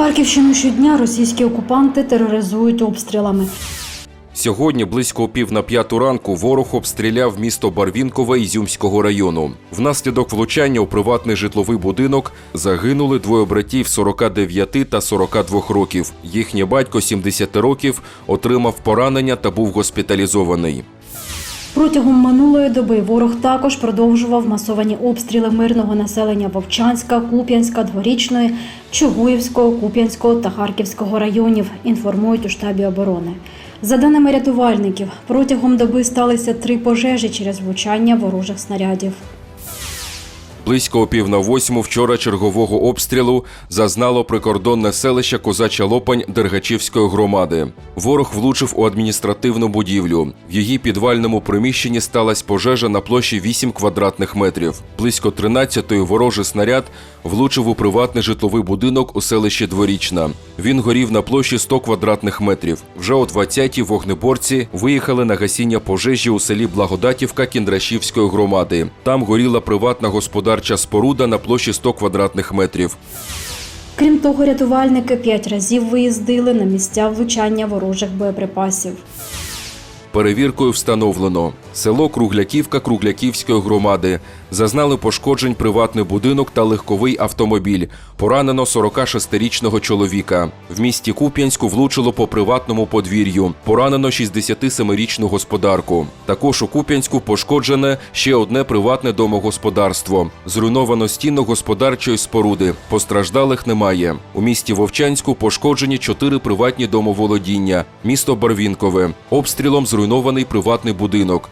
Харківщину щодня російські окупанти тероризують обстрілами. Сьогодні близько пів на п'яту ранку ворог обстріляв місто Барвінкове Ізюмського району. Внаслідок влучання у приватний житловий будинок загинули двоє братів 49 та 42 років. Їхній батько 70 років отримав поранення та був госпіталізований. Протягом минулої доби ворог також продовжував масовані обстріли мирного населення Вовчанська, Куп'янська, Дворічної, Чугуївського, Куп'янського та Харківського районів, інформують у штабі оборони. За даними рятувальників, протягом доби сталися три пожежі через влучання ворожих снарядів. Близько о пів на восьму вчора чергового обстрілу зазнало прикордонне селище Козача Лопань Дергачівської громади. Ворог влучив у адміністративну будівлю. В її підвальному приміщенні сталася пожежа на площі 8 квадратних метрів. Близько 13-ї ворожий снаряд влучив у приватний житловий будинок у селищі Дворічна. Він горів на площі 100 квадратних метрів. Вже о 20-й вогнеборці виїхали на гасіння пожежі у селі Благодатівка Кіндрашівської громади. Там горіла приватна господарча споруда на площі 100 квадратних метрів. Крім того, рятувальники п'ять разів виїздили на місця влучання ворожих боєприпасів. Перевіркою встановлено село Кругляківка Кругляківської громади. Зазнали пошкоджень приватний будинок та легковий автомобіль. Поранено 46-річного чоловіка. В місті Куп'янську влучило по приватному подвір'ю. Поранено 67-річну господарку. Також у Куп'янську пошкоджене ще одне приватне домогосподарство. Зруйновано стіну господарчої споруди. Постраждалих немає. У місті Вовчанську пошкоджені чотири приватні домоволодіння. Місто Барвінкове. Обстрілом зруйнований приватний будинок.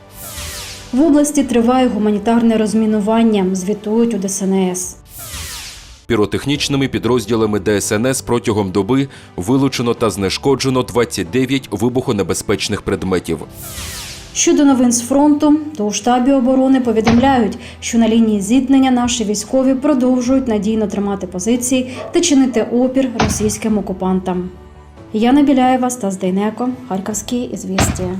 В області триває гуманітарне розмінування, звітують у ДСНС. Піротехнічними підрозділами ДСНС протягом доби вилучено та знешкоджено 29 вибухонебезпечних предметів. Щодо новин з фронту, то у штабі оборони повідомляють, що на лінії зіткнення наші військові продовжують надійно тримати позиції та чинити опір російським окупантам. Яна Біляєва, Стас Дейнеко, Харківські ізвістія.